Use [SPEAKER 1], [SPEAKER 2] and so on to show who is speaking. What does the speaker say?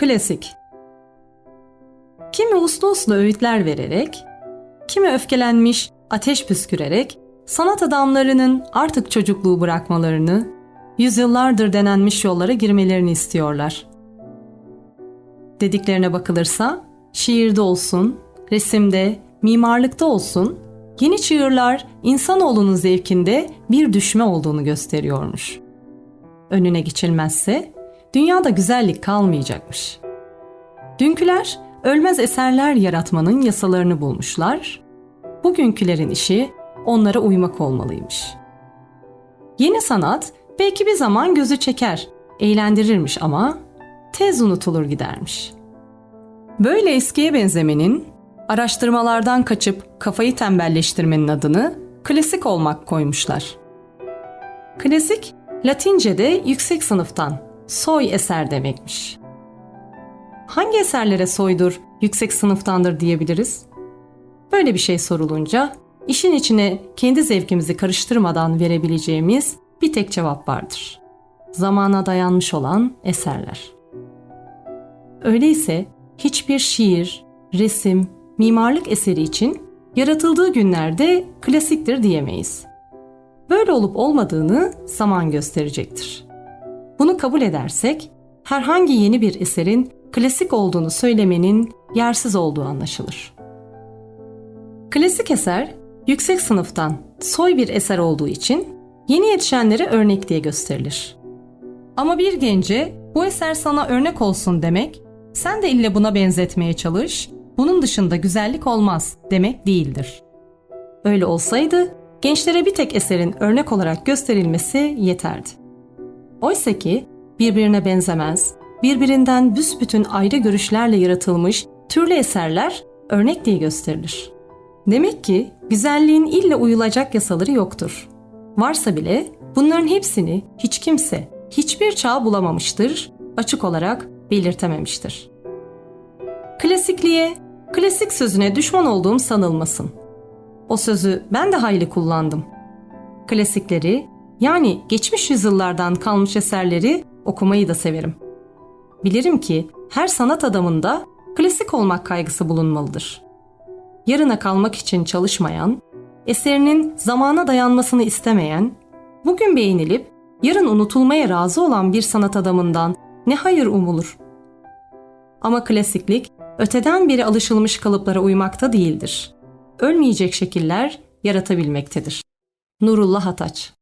[SPEAKER 1] Klasik Kimi uslu uslu öğütler vererek, kimi öfkelenmiş ateş püskürerek sanat adamlarının artık çocukluğu bırakmalarını, yüzyıllardır denenmiş yollara girmelerini istiyorlar. Dediklerine bakılırsa şiirde olsun, resimde, mimarlıkta olsun yeni çığırlar insanoğlunun zevkinde bir düşme olduğunu gösteriyormuş. Önüne geçilmezse dünyada güzellik kalmayacakmış. Dünküler ölmez eserler yaratmanın yasalarını bulmuşlar. Bugünkülerin işi onlara uymak olmalıymış. Yeni sanat belki bir zaman gözü çeker, eğlendirirmiş ama tez unutulur gidermiş. Böyle eskiye benzemenin, araştırmalardan kaçıp kafayı tembelleştirmenin adını klasik olmak koymuşlar. Klasik, Latince'de yüksek sınıftan, soy eser demekmiş. Hangi eserlere soydur, yüksek sınıftandır diyebiliriz? Böyle bir şey sorulunca işin içine kendi zevkimizi karıştırmadan verebileceğimiz bir tek cevap vardır. Zamana dayanmış olan eserler. Öyleyse hiçbir şiir, resim, mimarlık eseri için yaratıldığı günlerde klasiktir diyemeyiz. Böyle olup olmadığını zaman gösterecektir. Bunu kabul edersek herhangi yeni bir eserin klasik olduğunu söylemenin yersiz olduğu anlaşılır. Klasik eser yüksek sınıftan soy bir eser olduğu için yeni yetişenlere örnek diye gösterilir. Ama bir gence bu eser sana örnek olsun demek, sen de ille buna benzetmeye çalış, bunun dışında güzellik olmaz demek değildir. Öyle olsaydı gençlere bir tek eserin örnek olarak gösterilmesi yeterdi. Oysa ki birbirine benzemez, birbirinden büsbütün ayrı görüşlerle yaratılmış türlü eserler örnek diye gösterilir. Demek ki güzelliğin ille uyulacak yasaları yoktur. Varsa bile bunların hepsini hiç kimse hiçbir çağ bulamamıştır, açık olarak belirtememiştir. Klasikliğe, klasik sözüne düşman olduğum sanılmasın. O sözü ben de hayli kullandım. Klasikleri, yani geçmiş yüzyıllardan kalmış eserleri okumayı da severim. Bilirim ki her sanat adamında klasik olmak kaygısı bulunmalıdır. Yarına kalmak için çalışmayan, eserinin zamana dayanmasını istemeyen, bugün beğenilip yarın unutulmaya razı olan bir sanat adamından ne hayır umulur? Ama klasiklik öteden beri alışılmış kalıplara uymakta değildir. Ölmeyecek şekiller yaratabilmektedir. Nurullah Ataç